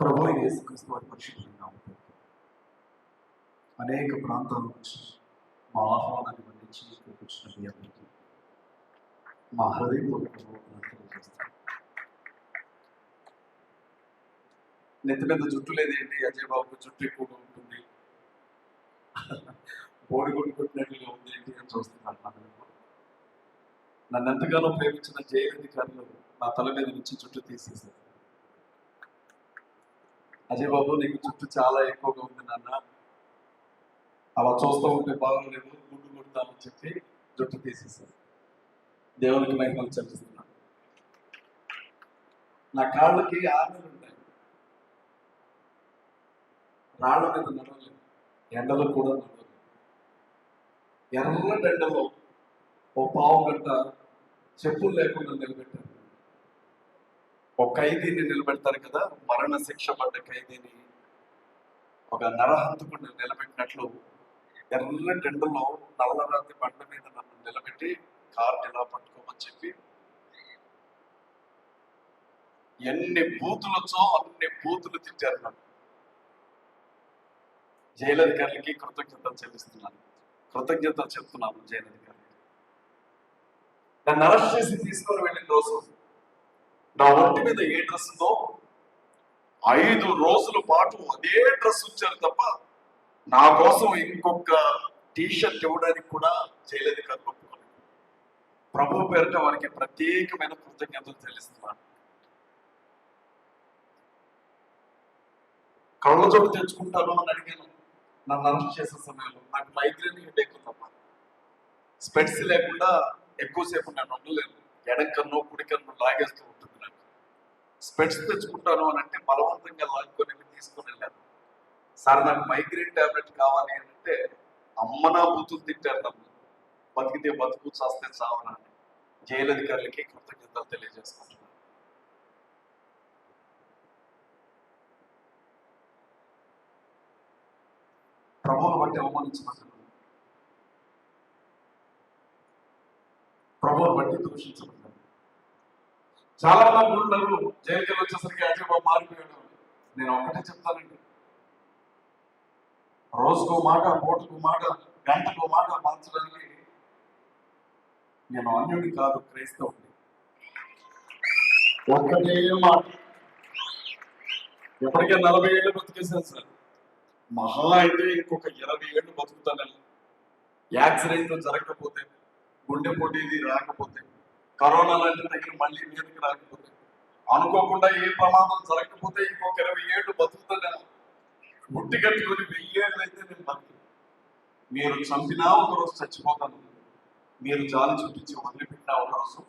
ప్రభు యేసుక్రీస్తు వారి పరిశుభ్రంగా ఉంటుంది అనేక ప్రాంతాల నుంచి మా ఆహ్వానాన్ని మన్నించి ఇక్కడికి మీ అందరికీ మా హృదయపూర్వకంగా నెత్తి మీద జుట్టు లేదేంటి? అజయ్ బాబుకు జుట్టు ఎక్కువగా ఉంటుంది. బోడి గుడి కొట్టినట్లుగా ఉంది ఏంటి అని చూస్తున్నాను నన్ను నన్ను ఎంతగానో ప్రేమించిన జయలధికారులు నా తల మీద నుంచి జుట్టు తీసేశారు. అజయ్ బాబు నీకు జుట్టు చాలా ఎక్కువగా ఉంది నాన్న. అలా చూస్తూ ఉంటే బాగోలేదు గుడ్డు కొడతామని చెప్పి జుట్టు తీసేసాను దేవునికి మహిమలు చెల్లిస్తున్నాను నా కాళ్ళకి ఆమెలు ఉంటాయి రాళ్ళ మీద నడవలేదు. ఎండలు కూడా నడవలేదు. ఎర్ర ఎండలో ఓ పావు గంట చెప్పులు లేకుండా నిలబెట్టారు. ఒక ఖైదీని నిలబెడతారు కదా మరణ శిక్ష పడ్డ ఖైదీని ఒక నరహంతకుడిని నిలబెట్టినట్లు ఎర్రటి ఎండలో నల్లరాతి బండ మీద నన్ను నిలబెట్టి కార్ ఇలా పట్టుకోమని చెప్పి ఎన్ని బూతులు వచ్చో అన్ని బూతులు తిట్టారు నన్ను. జైలధికారులకి కృతజ్ఞతలు చెల్లిస్తున్నాను. కృతజ్ఞతలు చెప్తున్నాను జైలధికారులకి. నన్ను అరెస్ట్ చేసి తీసుకొని వెళ్ళిన రోజు నా ఒంటి మీద ఏ డ్రెస్ ఉందో ఐదు రోజుల పాటు అదే డ్రెస్ ఉంచారు తప్ప నా కోసం ఇంకొక టీ షర్ట్ ఇవ్వడానికి కూడా చేయలేదు ఒప్పుకోలేదు. ప్రభు పేరిట వారికి ప్రత్యేకమైన కృతజ్ఞతలు తెలుస్తున్నాను కళ్ళ చోటు తెచ్చుకుంటాను అని అడిగాను. నన్ను అరెస్ట్ చేసే సమయంలో. నాకు మైగ్రేన్ ఎక్కువ తప్ప. స్పెట్స్ లేకుండా ఎక్కువసేపు నేను ఉండలేను. ఎడకన్ను కుడికన్ను లాగేస్తూ స్పెట్స్ తెచ్చుకుంటాను అని అంటే బలవంతంగా లాక్కొని వెళ్ళి తీసుకొని వెళ్ళాను. సార్ నాకు మైగ్రేన్ టాబ్లెట్ కావాలి అని అంటే అమ్మనా బూతులు తిట్టారు నన్ను. బతికితే బతుకు చాస్తే చావనా అని జైలు అధికారులకి కృతజ్ఞతలు తెలియజేసుకుంటున్నాను. ప్రభువును బట్టి అవమానించబడ్డాను. ప్రభువును బట్టి దూషించబడ్డాను. చాలా మంది ఉన్నారు జైలుకి వెళ్ళి వచ్చేసరికి అజయబాబు మారిపోయాడు. నేను ఒకటే చెప్తానండి. రోజుకు మాట పూటకు మాట గంటకు మాట మార్చడానికి నేను అన్యుడి కాదు క్రైస్తవుని ఒక్కటే మాట. ఎప్పటికే నలభై ఏళ్ళు బతికేశాను సార్. మహా అయితే ఇంకొక ఇరవై ఏళ్ళు బతుకుతానని. యాక్సిడెంట్ జరగకపోతే గుండె పోటీది రా కరోనా లాంటి దగ్గర మళ్ళీ మీదకి రాకపోతే అనుకోకుండా ఏ ప్రమాదం జరగకపోతే ఇంకొక ఇరవై ఏళ్ళు బతుకుతాను గుట్టి కట్టుకొని వెయ్యి ఏళ్ళు అయితే నేను బతుకు మీరు చంపినా ఒకరోజు చచ్చిపోతాను. మీరు జాలి చూపించి వదిలిపెట్టినా ఒకరోజు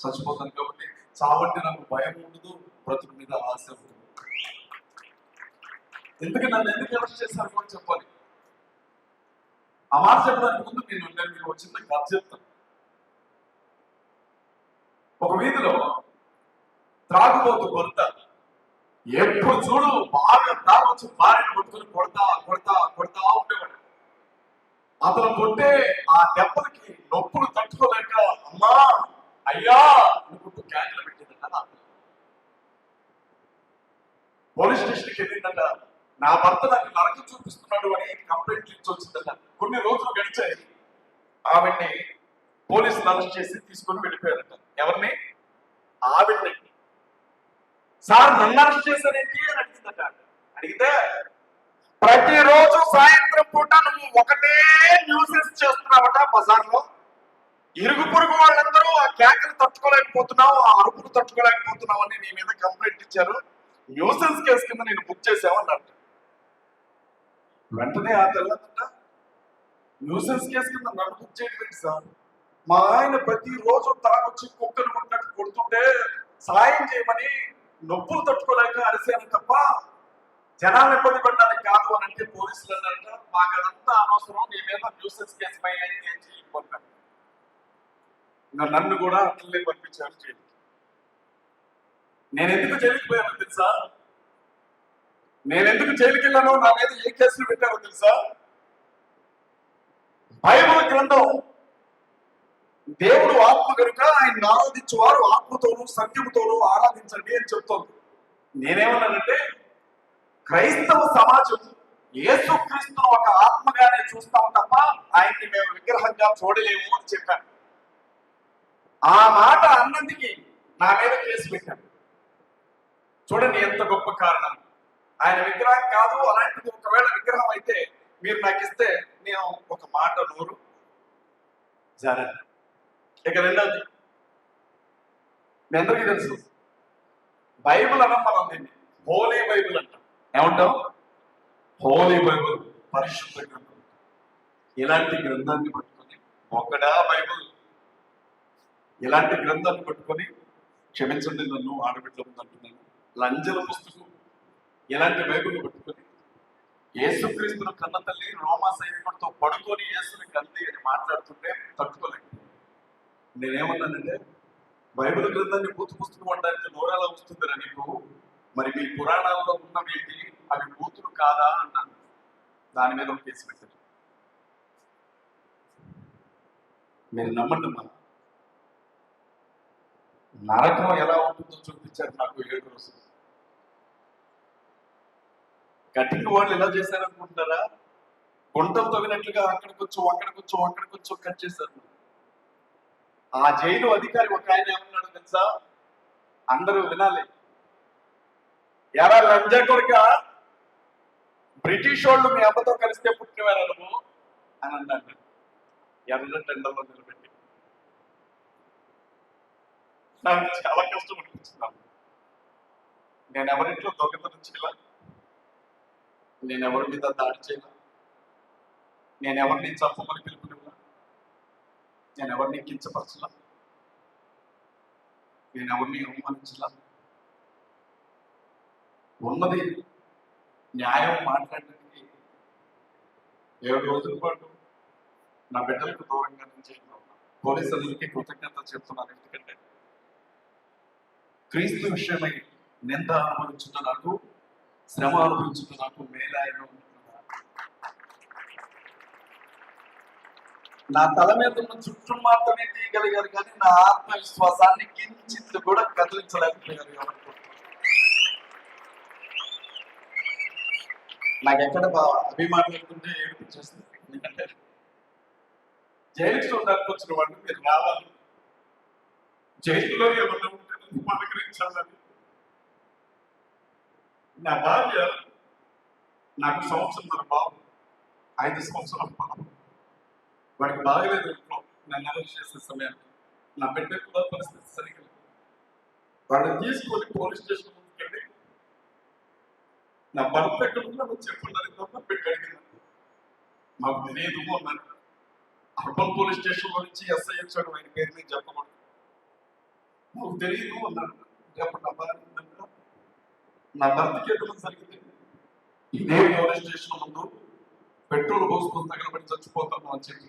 చచ్చిపోతాను కాబట్టి చావంటే నాకు భయం ఉండదు బ్రతుకు మీద ఆశ ఉంటుంది ఎందుకు నన్ను ఎందుకు అరెస్ట్ చేశారు కూడా చెప్పాలి? ఆ మాట చెప్పడానికి ముందు నేను నేను మీకు చిన్న కథ చెప్తాను. ఒక వీధిలో త్రాగుబోతు కొడత ఎప్పుడు చూడు బాగా తాగొచ్చి భార్యను పట్టుకుని కొడతా కొడతా కొడతా ఉండేవాడు. అతను కొట్టే ఆ దెబ్బలకి నొప్పులు తట్టుకోలేక అమ్మా అయ్యా అనుకుంటూ క్యాన్లు పెట్టిందంట పోలీస్ స్టేషన్కి వెళ్ళిందంట నా భర్త నాకు నరకం చూపిస్తున్నాడు అని కంప్లైంట్ ఇచ్చి వచ్చిందట. కొన్ని రోజులు గడిచాయి. ఆవిడ్ని పోలీసులు అరెస్ట్ చేసి తీసుకొని వెళ్ళిపోయారట. ఎవరిని? ఆవిడ్ని. సార్ నన్ను అరెస్ట్ చేశారేంటి అని అడిగిందట. అడిగితే ప్రతిరోజు సాయంత్రం పూట నువ్వు ఒకటే న్యూసెస్ చేస్తున్నావట బజార్లో. ఇరుగు పొరుగు వాళ్ళందరూ ఆ కేకలు తట్టుకోలేకపోతున్నావు ఆ అరుపులు తట్టుకోలేకపోతున్నావు అని నీ మీద కంప్లైంట్ ఇచ్చారు. న్యూసెన్స్ కేసు కింద నేను బుక్ చేసామన్నట్టు వెంటనే ఆ తెల్లదంట న్యూసెన్స్ కేసు కింద నన్ను బుక్ చేయడం సార్? మా ఆయన ప్రతిరోజు తాగొచ్చి కుక్కలు కొట్టినట్టు కొడుతుంటే సాయం చేయమని నొప్పులు తట్టుకోలేక అరిసాను తప్ప జనాలు ఇబ్బంది పడడానికి కాదు అని అంటే పోలీసులు అన్నారంట. మాకు అదంతా అనవసరం. నీ మీద న్యూసెన్స్ కేసు పైన ఏం చేయకపోతాను ఇంకా నన్ను కూడా అట్లనే పంపించారు జైలుకి. నేను ఎందుకు జైలుకి పోయాను తెలుసా? నేను ఎందుకు జైలుకి వెళ్ళానో నా మీద ఏ కేసులు పెట్టారో తెలుసా? బైబుల్ గ్రంథం దేవుడు ఆత్మ కనుక ఆయన ఆరాధించేవారు ఆత్మతోనూ సత్యముతోనూ ఆరాధించండి అని చెప్తోంది. నేనేమన్నానంటే క్రైస్తవ సమాజం యేసుక్రీస్తును ఒక ఆత్మగానే చూస్తాం తప్ప ఆయన్ని మేము విగ్రహంగా చూడలేము అని చెప్పాను. ఆ మాట అన్నందుకి నా మీద కేసు పెట్టాను. చూడండి ఎంత గొప్ప కారణం. ఆయన విగ్రహం కాదు అలాంటిది ఒకవేళ విగ్రహం అయితే మీరు నాకు ఇస్తే నేను ఒక మాట నోరు జరగ ఇక రెండవది మీ అందరికీ తెలుసు. బైబిల్ అనం మనం దీన్ని. హోలీ బైబిల్ అంటాం. ఏమంటాం హోలీ బైబిల్ పరిశుద్ధ గ్రంథం. ఇలాంటి గ్రంథాన్ని పట్టుకొని ఒకడా బైబిల్. ఇలాంటి గ్రంథాన్ని పట్టుకొని క్షమించండి నన్ను ఆడబిడ్డ అంటున్నాను లంజల పుస్తకం. ఇలాంటి బైబిల్ పట్టుకొని యేసుక్రీస్తును కన్న తల్లి రోమా సైనికుడితో పడుకొని యేసుని కంది అని మాట్లాడుతుంటే తట్టుకోలేదు నేనేమన్నానంటే బైబిల్ గ్రంథాన్ని పూర్తి పుస్తకం అనడానికి నోరాలా వస్తుందిరా నీకు. మరి మీ పురాణాల్లో ఉన్నవేంటి? అవి బూతులు కాదా అన్నాను. దాని మీద ఒక కేసు పెట్టారు మీరు నమ్మండి మా నరకం ఎలా ఉంటుందో చూపించారు నాకు ఏడు రోజులు. కటింగ్ వాళ్ళు ఎలా చేశారనుకుంటున్నారా గుంటలు తవ్వినట్లుగా అక్కడికొచ్చు అక్కడికొచ్చు అక్కడికొచ్చు కట్ చేశారు. ఆ జైలు అధికారి ఒక ఆయన ఏమన్నాడు తెలుసా? అందరూ వినాలి. ఎరా లంజా కొడుక బ్రిటిష్ వాళ్ళు మీ అమ్మతో కలిస్తే పుట్టినవారు నువ్వు అని అన్నాడు. ఎర్ర టెండర్లో నిలబెట్టి. నాకు చాలా కష్టం అనిపించింది. నేను ఎవరింట్లో దొంగతనం చేయాల నేను ఎవరి మీద దాడి చేయాల? నేను ఎవరిని చంపమని పిలుపు నేను ఎవరిని కించపరచలా? నేను ఎవరిని అవమానించలా? ఉన్నది న్యాయం మాట్లాడడానికి ఏడు రోజుల పాటు నా బిడ్డలకు దూరంగా నుంచి పోలీసులకి కృతజ్ఞత చెప్తున్నాను. ఎందుకంటే క్రీస్తు విషయమై నింద అనుభవించుట నాకు శ్రమ అనుభవించుట నాకు మేలాయన నా తల మీద ఉన్న చుట్టూ మాత్రమే తీయగలిగారు కానీ నా ఆత్మవిశ్వాసాన్ని కించిత్ కూడా కదిలించలేకపోయారు ఎవరు కూడా. నాకు ఎక్కడ బా అభిమానులుంటే ఏడిపించేస్తుంది ఎందుకంటే జైలు చూడడానికి వచ్చిన వాళ్ళు మీరు రావాలి. జైల్లో ఏమన్నా ఉంటే నన్ను పలకరించాలని. నా భార్య నాకు సంవత్సరం మన బాబు ఐదు సంవత్సరాల బాబు వాడికి బాగలేదు ఇంట్లో. నన్ను అరెస్ట్ చేసే సమయానికి. నా బిడ్డ కూడా పరిస్థితి సరిగ్గా వాళ్ళని తీసుకొని పోలీస్ స్టేషన్ ముందుకెళ్ళి నా భర్త ఎక్కడ ఉన్నాడో చెప్పండి తప్ప బిడ్డ అడిగింది. మాకు తెలియదు అన్నాను అర్బన్ పోలీస్ స్టేషన్ నుంచి ఎస్ఐ వచ్చాడు. ఆయన పేరు నేను చెప్పకూడదు మాకు తెలియదు అన్నాడు. చెప్పండి నా భార్య ఉందంట. నా భర్తకి ఎక్కడ జరిగింది? ఇదే పోలీస్ స్టేషన్ ముందు పెట్రోల్ పోసుకొని తగలబడి చచ్చిపోతాను అని చెప్పి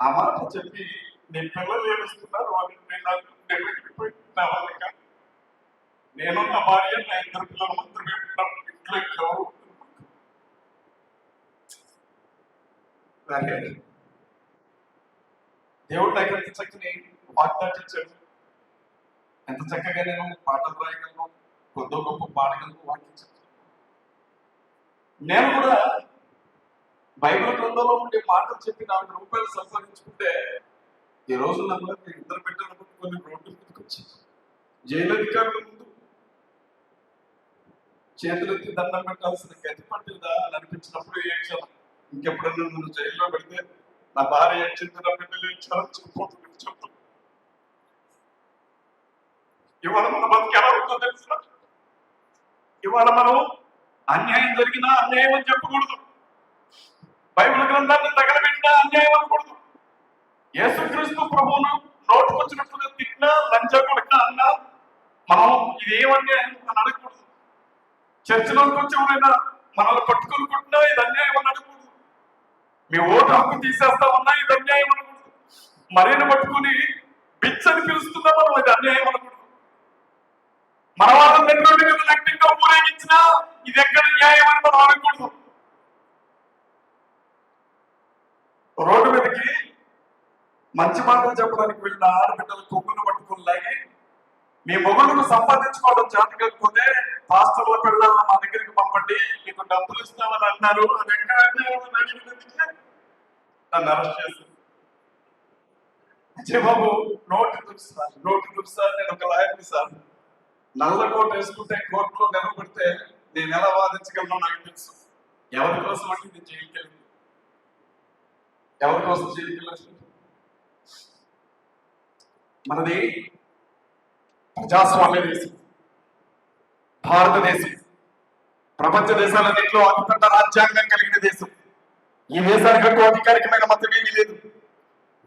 ఆ మాట చెప్పి నేను పిల్లలు ఏడుస్తున్నారు వాళ్ళని నేను నా భార్య నా ఇద్దరు పిల్లలు మాత్రమే ఇంట్లో ఎవరు దేవుడు దగ్గర ఎంత చక్కని వాగ్దానం ఇచ్చాడు. ఎంత చక్కగా నేను పాటలు రాయగలను కొద్ది గొప్ప పాడగలను వాక్యం నేను కూడా బైబిల్ గ్రంథంలో ఉండే మాటలు చెప్పి నాలుగు రూపాయలు సంపాదించుకుంటే ఈ రోజు నన్ను ఇద్దరు పెట్టిన కొన్ని రోడ్డు మీదకి వచ్చి జైలు అధికారుల ముందు చేతులెత్తి దండం పెట్టాల్సిన గతి పట్టిందా అని అనిపించినప్పుడు ఏడ్చాను ఇంకెప్పుడన్నా నన్ను జైల్లో పెడితే నా భార్య ఏడ్చింది నా బిడ్డలు ఏడ్చారని చెప్పబోతుంది చెప్తాను ఇవాళ మన బతికి ఎలా ఉందో తెలుసా? ఇవాళ మనం అన్యాయం జరిగినా అన్యాయం అని చెప్పకూడదు. బైబిల్ గ్రంథాన్ని తగలబెట్టినా అన్యాయం అనకూడదు. యేసుక్రీస్తు ప్రభువును నోటుకొచ్చినట్టుగా తిట్టినా లంచ కొడక అన్నా మనం ఇది ఏమన్యాయం అని అడగకూడదు. చర్చిలోకి వచ్చి ఎవరైనా మనల్ని పట్టుకొని కొట్టినా ఇది అన్యాయం అని అడగకూడదు. మీ ఓటు హక్కు తీసేస్తామన్నా ఇది అన్యాయం అనకూడదు మరేని పట్టుకుని బిచ్చని పిలుస్తున్నా మనం ఇది అన్యాయం అనకూడదు మన వాళ్ళని నెట్రోడ్డు మీద లెక్కింగా ఊరేగించినా ఇది ఎక్కడ న్యాయం అని మనం అనుకుంటాం రోడ్డు మీదకి మంచి మాటలు చెప్పడానికి వెళ్ళిన ఆడబిడ్డలు కొమ్ములు పట్టుకుని లాగి మీ మొగుళ్ళను సంపాదించుకోవడం చేత కాకపోతే పాస్టర్ల పిల్లలను మా దగ్గరికి పంపండి మీకు డబ్బులు ఇస్తామని అన్నారు. అది ఎక్కడ నన్ను అరెస్ట్ చేశారు. బాబు నోటి దుక్కు సార్ నోటి దుక్కు సార్ నేను ఒక లాయర్ని సార్. నల్ల కోట్ వేసుకుంటే కోర్టులో నిలబడితే నేను ఎలా వాదించగలను నాకు తెలుసు. ఎవరి కోసం అంటే నేను జైలుకి వెళ్ళింది. ఎవరి కోసం జైలుకి మనది ప్రజాస్వామ్య దేశం. భారతదేశం. ప్రపంచ దేశాలన్నింటిలో అతిపెద్ద రాజ్యాంగం కలిగిన దేశం. ఈ దేశానికి అంటూ అధికారికమైన మతం ఏమీ లేదు.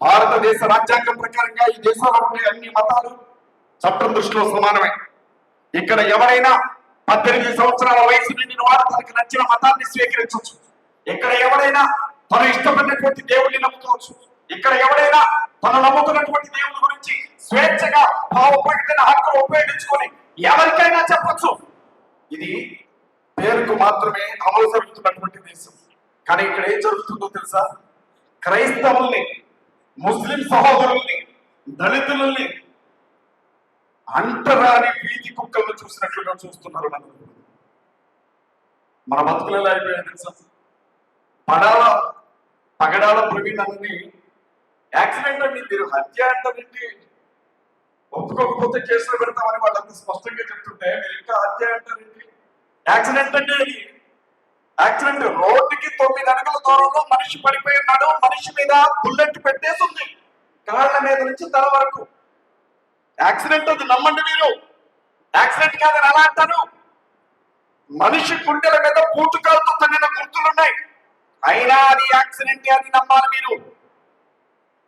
భారతదేశ రాజ్యాంగం ప్రకారంగా ఈ దేశంలో ఉండే అన్ని మతాలు చట్టం దృష్టిలో సమానమే. ఇక్కడ ఎవరైనా పద్దెనిమిది సంవత్సరాల వయసు నిండిన వారు తనకు నచ్చిన మతాన్ని స్వీకరించవచ్చు. ఇక్కడ ఎవరైనా తను ఇష్టపడినటువంటి దేవుడిని నమ్ముకోవచ్చు. ఇక్కడ ఎవరైనా తను నమ్ముతున్నటువంటి దేవుని గురించి స్వేచ్ఛగా భావ ప్రకటన హక్కును ఉపయోగించుకొని ఎవరికైనా చెప్పచ్చు. ఇది పేరుకు మాత్రమే అమలు జరుగుతున్నటువంటి దేశం. కానీ ఇక్కడ ఏం జరుగుతుందో తెలుసా? క్రైస్తవుల్ని ముస్లిం సహోదరుల్ని దళితులని అంటరాని వీధి కుక్కలను చూసినట్లుగా చూస్తున్నారు మన మన బతుకులు ఎలా అయిపోయాయి తెలుసా? పడాల పగడాల ప్రవీణ్ అన్నని యాక్సిడెంట్ అండి. మీరు హత్య అంటారండి ఒప్పుకోకపోతే కేసులు పెడతామని వాళ్ళంతా స్పష్టంగా చెప్తుంటే మీరు ఇంకా హత్య అంటారండి యాక్సిడెంట్ అంటే అది యాక్సిడెంట్ రోడ్డుకి తొమ్మిది అడుగుల దూరంలో మనిషి పడిపోయి ఉన్నాడు. మనిషి మీద బుల్లెట్ పెట్టేసింది. కాళ్ళ మీద నుంచి తల వరకు. యాక్సిడెంట్ అది నమ్మండి మీరు. యాక్సిడెంట్ కాదని ఎలా అంటారు? మనిషి గుండెల మీద పూటుకాలతో తగిన గుర్తులున్నాయి. అయినా అది యాక్సిడెంట్ అని నమ్మాలి మీరు.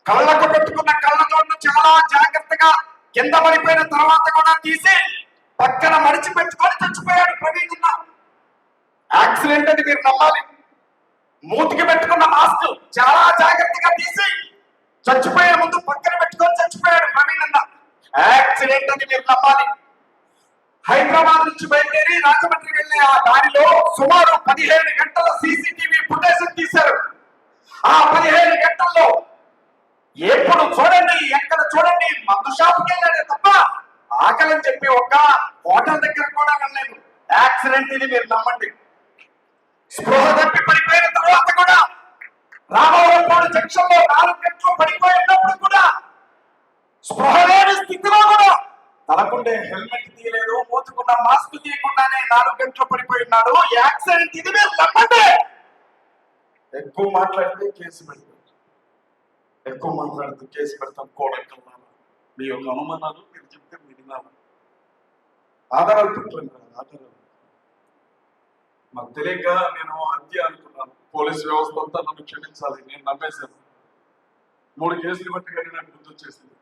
కళ్ళకు పెట్టుకున్న కళ్ళతోడు చాలా జాగ్రత్తగా కింద పడిపోయిన తర్వాత కూడా తీసి పక్కన మడిచి పెట్టుకొని చచ్చిపోయాడు ప్రవీణ్ యాక్సిడెంట్ అని మీరు నమ్మాలి. మూతికి పెట్టుకున్న మాస్క్ చాలా జాగ్రత్తగా తీసి చచ్చిపోయే ముందు పక్కన పెట్టుకొని యాక్సిడెంట్ మీరు నమ్మాలి. హైదరాబాద్ నుంచి బయలుదేరి రాజమండ్రి వెళ్ళే ఆ దారిలో సుమారు పదిహేను గంటల సీసీటీవీ ఫుటేజ్ తీశారు. ఆ పదిహేను గంటల్లో ఎప్పుడు చూడండి ఎక్కడ చూడండి మందు షాప్కి వెళ్ళాడే తప్ప ఆకలని చెప్పి ఒక హోటల్ దగ్గర కూడా వెళ్ళలేదు. యాక్సిడెంట్ ఇది మీరు నమ్మండి. స్పృహ తప్పి పడిపోయిన తర్వాత కూడా రామవరం జంక్షన్లో నాలుగు గంటలు పడిపోయినప్పుడు కూడా స్పృహ లేని స్థితిలో కూడా తలకుండే హెల్మెట్ తీయలేదు మూతుకున్న మాస్క్ తీయకుండానే నాలుగు గంటలు పడిపోయి ఉన్నాడు. యాక్సిడెంట్ ఇది మీరు తప్పండి. ఎక్కువ మాట్లాడితే కేసు పెడతాం. ఎక్కువ మాట్లాడితే కేసు పెడతాం కోడెక్కన్నాను మీ యొక్క అనుమానాలు మీరు చెప్తే మీరు వినాలి? ఆధారాలు పెట్టండి ఆధారాలు మాకు తెలియక నేను హత్య అనుకున్నాను. పోలీస్ వ్యవస్థ అంతా నన్ను క్షమించాలి నేను నమ్మేశాను. మూడు కేసులు బట్టి కానీ నాకు గుర్తొచ్చేసింది.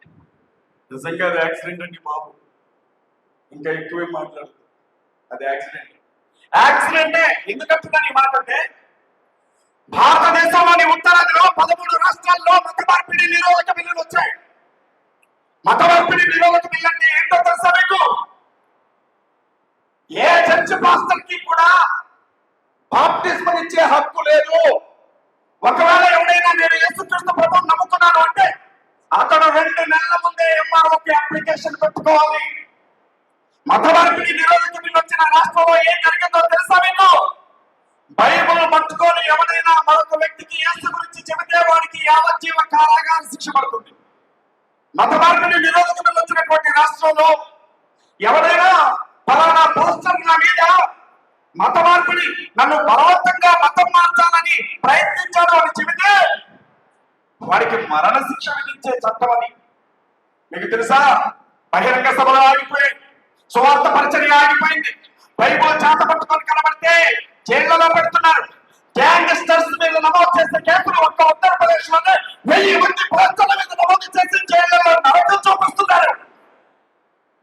నిజంగా అది యాక్సిడెంట్ అండి బాబు. ఇంకా ఎక్కువే మాట్లాడదు. అది యాక్సిడెంట్. యాక్సిడెంటే ఎందుకంటున్నాను ఈ మాట అంటే భారతదేశంలోని ఉత్తరాదిలో పదమూడు రాష్ట్రాల్లో మత మార్పిడి నిరోధక బిల్లులు వచ్చాయి. మత మార్పిడి నిరోధక బిల్లు అంటే ఏంటో తెలుసా మీకు? ఏ చర్చ్ పాస్టర్కి కూడా బాప్టిజం ఇచ్చే హక్కు లేదు. ఒకవేళ ఎవడైనా నేను యేసుక్రీస్తు ప్రభువు నమ్ముకున్నాను అంటే ముందే అప్లికేషన్ పెట్టుకోవాలి. మత మార్పిడి వచ్చిన రాష్ట్రంలో ఏం జరిగిందో తెలుసా మీకు? బైబుల్ పట్టుకొని ఎవరైనా మరొక వ్యక్తికి యేసు గురించి చెబితే వాడికి యావజ్జీవ కారాగారం శిక్ష పడుతుంది. మత మార్పిడి వచ్చినటువంటి రాష్ట్రంలో ఎవరైనా ఫలానా పోస్టర్ నా మీద మత మార్పిడి నన్ను బలవంతంగా మతం మార్చాలని ప్రయత్నించాడు అని చెబితే వాడికి మరణ శిక్ష విధించే చట్టం అని మీకు తెలుసా? బహిరంగ సభలు ఆగిపోయాయి సువార్త పరిచర్య ఆగిపోయింది. బైబుల్ చేత పట్టుకొని కనబడితే జైళ్ళలో పెడుతున్నారు. గ్యాంగ్స్టర్స్ మీద నమోదు చేసే కేసులు ఒక్క ఉత్తరప్రదేశ్లోనే వెయ్యి మంది పోస్టర్ల మీద నమోదు చేసి జైళ్ళలో నరకం చూపిస్తున్నారు.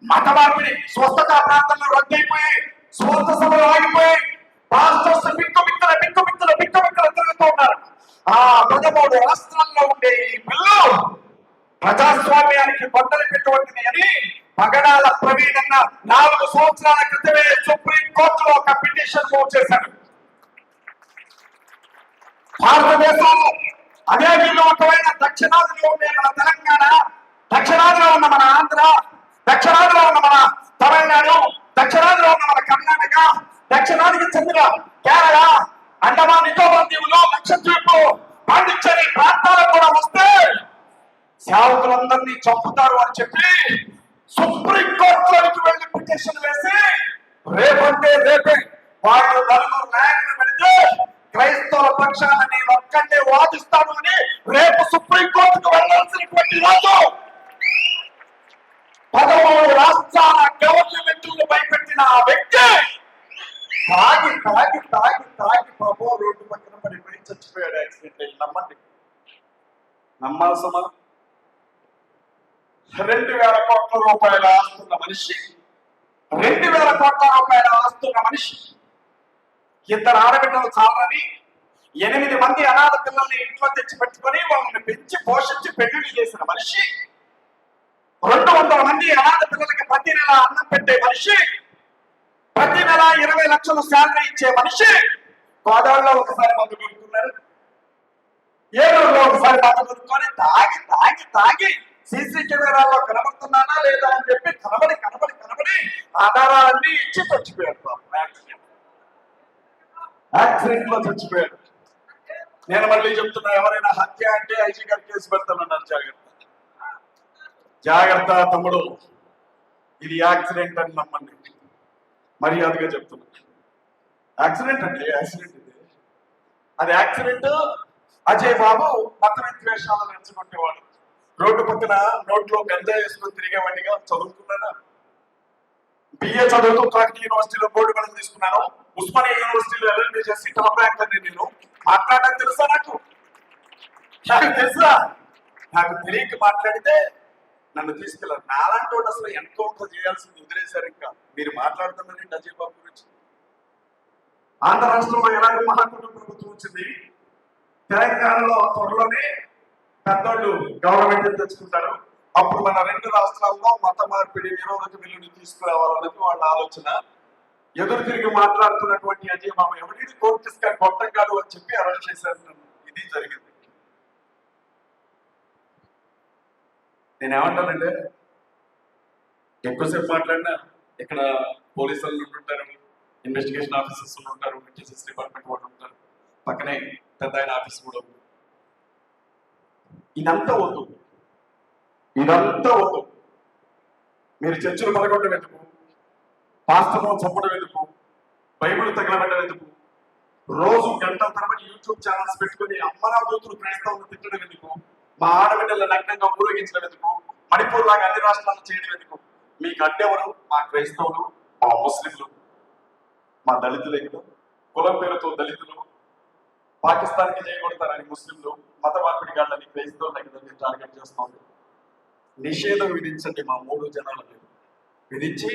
మత మార్పిడి స్వస్థత ప్రాంతంలో రద్దయిపోయి స్వస్థ సభలు ఆగిపోయి పాస్టర్స్ పిక్కు బిక్కల పిక్కు బిక్కల పిక్కు బిక్కల తిరుగుతూ ఉన్నారు. ఆ పదమూడు రాష్ట్రాల్లో ఉండే ఈ పిల్లలు ప్రజాస్వామ్యానికి బట్టలు పెట్టవద్దని అని పగడాల ప్రవీణ్ అన్న నాలుగు సంవత్సరాల క్రితమే సుప్రీం కోర్టులో ఒక పిటిషన్ మూవ్ చేశారు భారతదేశంలో అదే వీళ్ళు దక్షిణాదిలో ఉండే మన తెలంగాణ దక్షిణాదిలో ఉన్న మన ఆంధ్ర దక్షిణాదిలో ఉన్న మన తమిళనాడు దక్షిణాదిలో ఉన్న మన కర్ణాటక ఇండోనేషియా కేరళ అండమాన్ నికోబార్ దీవులు లక్షద్వీప్ పాండిచ్చేరి ప్రాంతాలకు కూడా వస్తే సేవకులందరినీ చంపుతారు అని చెప్పి సుప్రీం కోర్టులోకి వెళ్ళి పిటిషన్ వేసి రేపంటే రేపే వాళ్ళు నలుగురు నాయకులు పెడితే క్రైస్తవుల పక్షాన నేను ఒక్కటే వాదిస్తాను అని రేపు సుప్రీం కోర్టుకు వెళ్ళాల్సినటువంటి రోజు పదమూడు రాష్ట్రాల గవర్నమెంట్లు భయపెట్టిన ఆ వ్యక్తి తాగి తాగి తాగి తాగి బాబో రోడ్డు పక్కన పడిపోయి చచ్చిపోయాడు యాక్సిడెంట్ అయ్యి నమ్మండి. నమ్మాల్సమా రెండు వేల కోట్ల రూపాయల ఆస్తున్న మనిషి. రెండు వేల కోట్ల రూపాయల ఆస్తున్న మనిషి. ఇద్దరు ఆడబిడ్డలు చాలని ఎనిమిది మంది అనాథ పిల్లల్ని ఇంట్లో తెచ్చి పెట్టుకొని వాళ్ళని పెంచి పోషించి పెళ్ళిళ్ళు చేసిన మనిషి. రెండు వందల మంది అనాథ పిల్లలకి ప్రతి నెల అన్నం పెట్టే మనిషి. ప్రతి నెల ఇరవై లక్షలు శాలరీ ఇచ్చే మనిషి. గోదావరిలో ఒకసారి మందు కొనుక్కున్నారు. ఏలూరులో ఒకసారి మందు కొనుక్కొని తాగి తాగి తాగి సీసీ కెమెరాల్లో కనబడుతున్నానా లేదా అని చెప్పి కనబడి కనబడి కనబడి ఆధారాలన్నీ ఇచ్చి చచ్చిపోయాడు యాక్సిడెంట్లో చచ్చిపోయాడు. నేను మళ్ళీ చెప్తున్నా ఎవరైనా హత్య అంటే ఐజీ గారు కేసు పెడతానన్నారు జాగ్రత్త. జాగ్రత్త తమ్ముడు. ఇది యాక్సిడెంట్ అని నమ్మండి. మర్యాదగా చెప్తున్నా. యాక్సిడెంట్ అండి యాక్సిడెంట్ ఇది. అది యాక్సిడెంట్. అజయ్ బాబు మత విద్వేషాలను ఎంచుకుంటేవాడు రోడ్డు పక్కన నోట్లో గంజా వేసుకొని తిరిగేవాడిగా చదువుకున్నానా బిఏ చదువుతూ కాకతీయ యూనివర్సిటీలో బోర్డు మెడల్ తీసుకున్నాను. ఉస్మానియా యూనివర్సిటీలో ఎల్ఎల్బీ చేసి టాప్ ర్యాంక్ అని నేను. మాట్లాడడం తెలుసా నాకు? నాకు తెలుసా? నాకు తెలియక మాట్లాడితే నన్ను తీసుకెళ్ళారు నాలాంటి వాడు అసలు ఎన్కౌంటర్ చేయాల్సింది వదిలేశారు ఇంకా. మీరు మాట్లాడుతున్నారండి అజయ్ బాబు గురించి. ఆంధ్ర రాష్ట్రంలో ఎలాంటి మహాకుటుంబ ప్రభుత్వం వచ్చింది? తెలంగాణలో త్వరలోనే పెద్దోళ్ళు గవర్నమెంట్ తెచ్చుకుంటారు? అప్పుడు మన రెండు రాష్ట్రాల్లో మత మార్పిడి నిరోధక బిల్లుని తీసుకురావాలన్నది వాళ్ళ ఆలోచన. ఎదురు తిరిగి మాట్లాడుతున్నటువంటి అజయ్ మామ ఎవరిని కోర్టు తీసుకొని గొట్టం కాదు అని చెప్పి అరెస్ట్ చేశారు ఇది జరిగింది. నేను ఎక్కువసేపు మాట్లాడినా ఇక్కడ పోలీసులు ఉంటుంటారు ఇన్వెస్టిగేషన్ ఆఫీసర్స్ ఉంటారు టీచర్స్ డిపార్ట్మెంట్ వాళ్ళు ఉంటారు. పక్కనే పెద్ద ఆయన ఆఫీస్ కూడా ఉంది. ఇదంతా వద్దు. ఇదంతా వద్దు. మీరు చర్చలు పలగొట్టడం ఎందుకు? పాస్తవం చంపడం ఎందుకు? బైబిల్ తగలబెట్టడం ఎందుకు? రోజు గంటల తర్వాత యూట్యూబ్ ఛానల్స్ పెట్టుకుని అమ్మరాదూతులు క్రైస్తవులు తిట్టడం ఎందుకు? మా ఆడబిడ్డల నగ్నంగా ఊరేగించడం ఎందుకు? మణిపూర్ లాగా అన్ని రాష్ట్రాలు చేయడం ఎందుకు? మీకు అడ్డెవరు మా క్రైస్తవులు మా ముస్లింలు మా దళితులు ఎక్కువ కులం పేరుతో దళితులు పాకిస్తాన్కి చేయగొడతారని ముస్లింలు మత మార్పిడి గాళ్ళని క్రైస్తవుల దగ్గర టార్గెట్ చేస్తుంది నిషేధం విధించండి మా మూడు జనాలకు విధించి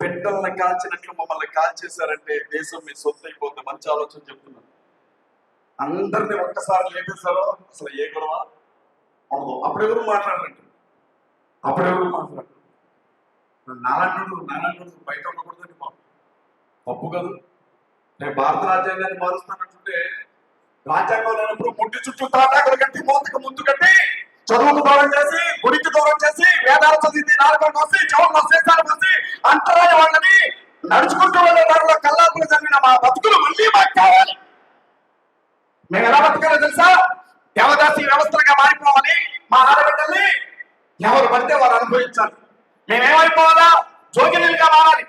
పెట్టల్ని కాల్చినట్లు మమ్మల్ని కాల్చేశారంటే దేశం మీ సొత్తు అయిపోతుంది మంచి ఆలోచన చెప్తున్నాను. అందరిని ఒక్కసారి లేపేశారో? అసలు ఏ గొడవ? ఉండదు అప్పుడెవరు మాట్లాడరండి? అప్పుడెవరు మాట్లాడరు? నారాయణుడు నారాయణుడు బయట ఉండకూడదండి మా తప్పు కదా. నేను భారత రాజ్యాంగాన్ని మారుస్తానంటుంటే రాజ్యాంగం లేనప్పుడు ముట్టి చుట్టూ తాటాకులు కట్టి మూతకు ముందు కట్టి చదువుకు దూరం చేసి గుడికి దూరం చేసి వేదాలు చదివి నాలుగు వస్తే చౌర్ల శేషాలు వస్తే అంటరాని వాళ్ళని నడుచుకుంటూ వెళ్ళే దారిలో కల్లాపులు జరిగిన మా బతుకులు మళ్ళీ మాకు కావాలి మేము ఎలా బతకాలో తెలుసా? దేవదాసి వ్యవస్థలుగా మారిపోవాలి మా ఆడబిడ్డల్ని. ఎవరు పడితే వారు అనుభవించాలి. మేమేమైపోవాలా జోగినీలుగా మారాలి.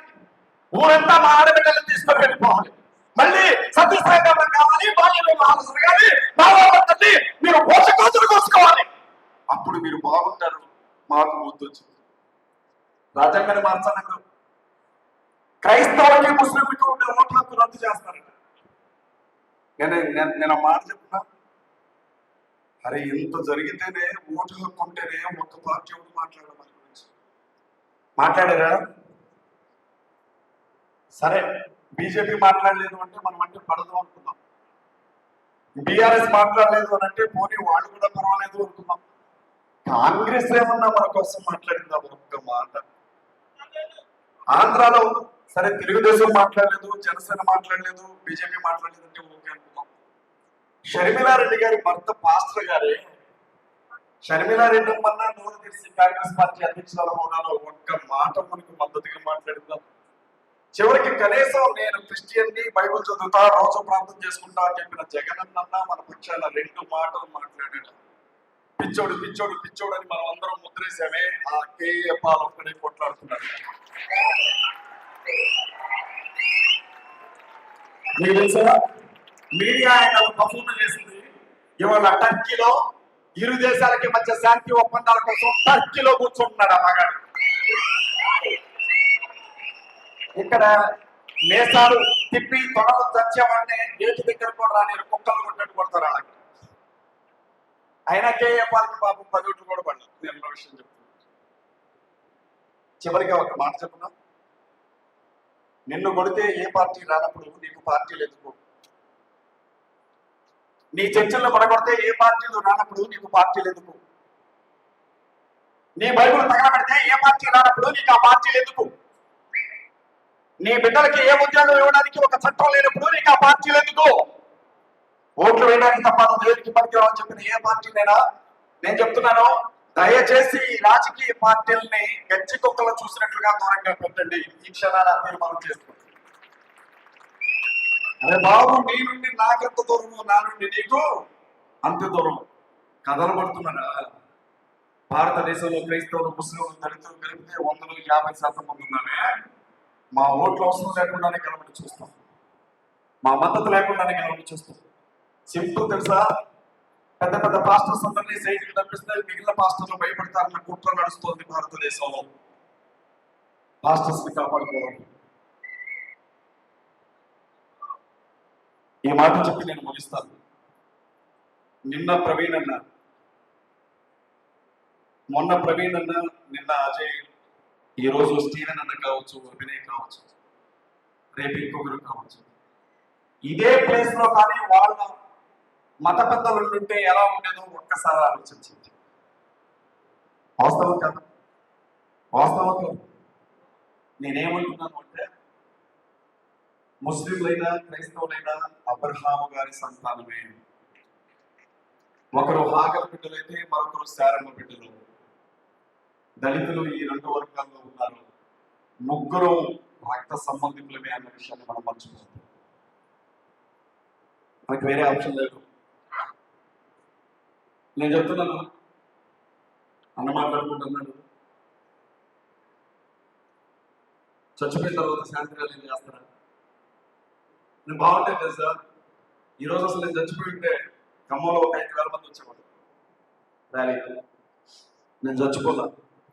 ఊరంతా మా ఆడబిడ్డల్ని తీసుకొని వెళ్ళిపోవాలి. మళ్ళీ సత్యసాయిబాబా కావాలి బాల్య వివాహాలు కానీ భావాభర్తల్ని మీరు పోషకోతులు కోసుకోవాలి. అప్పుడు మీరు బాగుంటారు మాకు గుర్తొచ్చింది. వచ్చింది రాజ్యాంగాన్ని మార్చాలంటారు. క్రైస్తవులకి ముస్లింలకి ఉండే ఓట్లకు హక్కు రద్దు చేస్తారంట. నేను నేను- మాట చెప్తున్నా. అరే ఇంత జరిగితేనే ఓటు హక్కు ఉంటేనే ఒక్క పార్టీ ఒకటి మాట్లాడడం మన గురించి మాట్లాడారా? సరే బీజేపీ మాట్లాడలేదు అంటే మనం అంటే పడదు అనుకుందాం. బీఆర్ఎస్ మాట్లాడలేదు అని అంటే పోనీ వాళ్ళు కూడా పర్వాలేదు అనుకున్నాం. కాంగ్రెస్ ఏమన్నా మన కోసం మాట్లాడిందా ఒక్క మాట? ఆంధ్రాలో సరే తెలుగుదేశం మాట్లాడలేదు జనసేన మాట్లాడలేదు బీజేపీ మాట్లాడలేదు అంటే ఓకే అనుకున్నాం. షర్మిలారెడ్డి గారి భర్త పాస్టర్ గారే షర్మిలారెడ్డి అమ్మన్నా నోరు తెలిసి కాంగ్రెస్ పార్టీ అధ్యక్షుల హోదాలో ఒక్క మాట మనకు మద్దతుగా మాట్లాడిందా? చివరికి కనీసం నేను క్రిస్టియన్ని బైబిల్ చదువుతా రోజు ప్రార్థన చేసుకుంటా అని చెప్పిన జగనన్న మన పక్షాన రెండు మాటలు మాట్లాడాడు. పిచ్చోడు పిచ్చోడు పిచ్చోడు అని మనం అందరం ముద్రేసామే ఆ కేఏ పాలు ఒక్కడే కొట్లాడుతున్నాడు. మీకు తెలుసా? మీడియా ఆయన పర్ఫార్మ్ చేసింది. ఇవాళ టర్కీలో ఇరు దేశాలకి మధ్య శాంతి ఒప్పందాల కోసం టర్కీలో కూర్చుంటున్నాడు ఆ మగాడు. ఇక్కడ నేసాలు తిప్పి తొడలు చచ్చామంటే గేటు దగ్గర కూడా రాని కుక్కలు కొట్టట్టు కొడతారు వాళ్ళకి అయినా కేఏపాలకి పాపం పది కూడా పడలేదు. నేను ఒక విషయం చెప్తున్నాను చివరిగా ఒక మాట చెప్పున్నా నిన్ను కొడితే ఏ పార్టీ రానప్పుడు నీకు పార్టీలు ఎందుకు? నీ చర్చల్లో పడగొడితే ఏ పార్టీలు రానప్పుడు నీకు పార్టీలు ఎందుకు? నీ బైబుల్ తగలబెడితే ఏ పార్టీ రానప్పుడు నీకు ఆ పార్టీలు ఎందుకు? నీ బిడ్డలకి ఏ ఉద్యోగం ఇవ్వడానికి ఒక చట్టం లేనప్పుడు నీకు ఆ పార్టీలు ఎందుకు? ఓట్లు వేయడానికి తప్ప నువ్వు దేనికి పనికిరావని చెప్పిన ఏ పార్టీనైనా? నేను చెప్తున్నాను దయచేసి రాజకీయ పార్టీల్ని గచ్చి కుక్కలు చూసినట్లుగా దూరంగా పెట్టండి. ఈ క్షణాన తీర్మానం చేసుకోండి. అరే బాబు నీ నుండి నాకెంత దూరము నా నుండి నీకు అంత దూరం. కథలు పడుతున్నానా? భారతదేశంలో క్రైస్తవులు ముస్లింలు దళితులు కలిపితే వందలు యాభై శాతం మంది ఉన్నామే. మా ఓట్లు అవసరం లేకుండానే గెలవడం చూస్తాం. మా మద్దతు లేకుండానే గెలవడం చూస్తాం. సింపుల్ తెలుసా? పెద్ద పెద్ద పాస్టర్స్ అందరినీ సైడ్కి తప్పిస్తే మిగిలిన పాస్టర్లు భయపడతారన్న కుట్ర నడుస్తోంది భారతదేశంలో. పాస్టర్స్ని కాపాడుకోవాలి. ఈ మాట చెప్పి నేను ముగిస్తాను. నిన్న ప్రవీణ్ అన్న మొన్న ప్రవీణ్ అన్న నిన్న అజయ్ ఈ రోజు స్టీవెన్ అన్న కావచ్చు అభినయ్ కావచ్చు రేపు ఇంకొకరు కావచ్చు. ఇదే ప్లేస్లో కానీ వాళ్ళ మత పెద్దలు ఉంటే ఎలా ఉండేదో ఒక్కసారి ఆలోచించింది వాస్తవం కాదు. వాస్తవం కాదు. నేనేమంటున్నాను అంటే ముస్లింలైనా క్రైస్తవులైనా అబ్రహాము గారి సంతానమే. ఒకరు హాగల బిడ్డలైతే మరొకరు శారమ్మ బిడ్డలు. దళితులు ఈ రెండు వర్గాల్లో ఉన్నారు. ముగ్గురు రక్త సంబంధికులమే అన్న విషయాన్ని మనం మర్చిపోతాం మనకి వేరే ఆప్షన్ లేదు. నేను చెప్తున్నాను? అన్న మాట్లాడుకుంటున్నాడు. చచ్చిపోయిన తర్వాత శాంతిరాలు ఏం చేస్తారా? నేను బాగుంటే సార్ ఈరోజు అసలు నేను చచ్చిపోయి ఉంటే ఖమ్మంలో ఒక ఐదు వేల మంది వచ్చేవాడు ర్యాలీ నేను చచ్చిపోతాను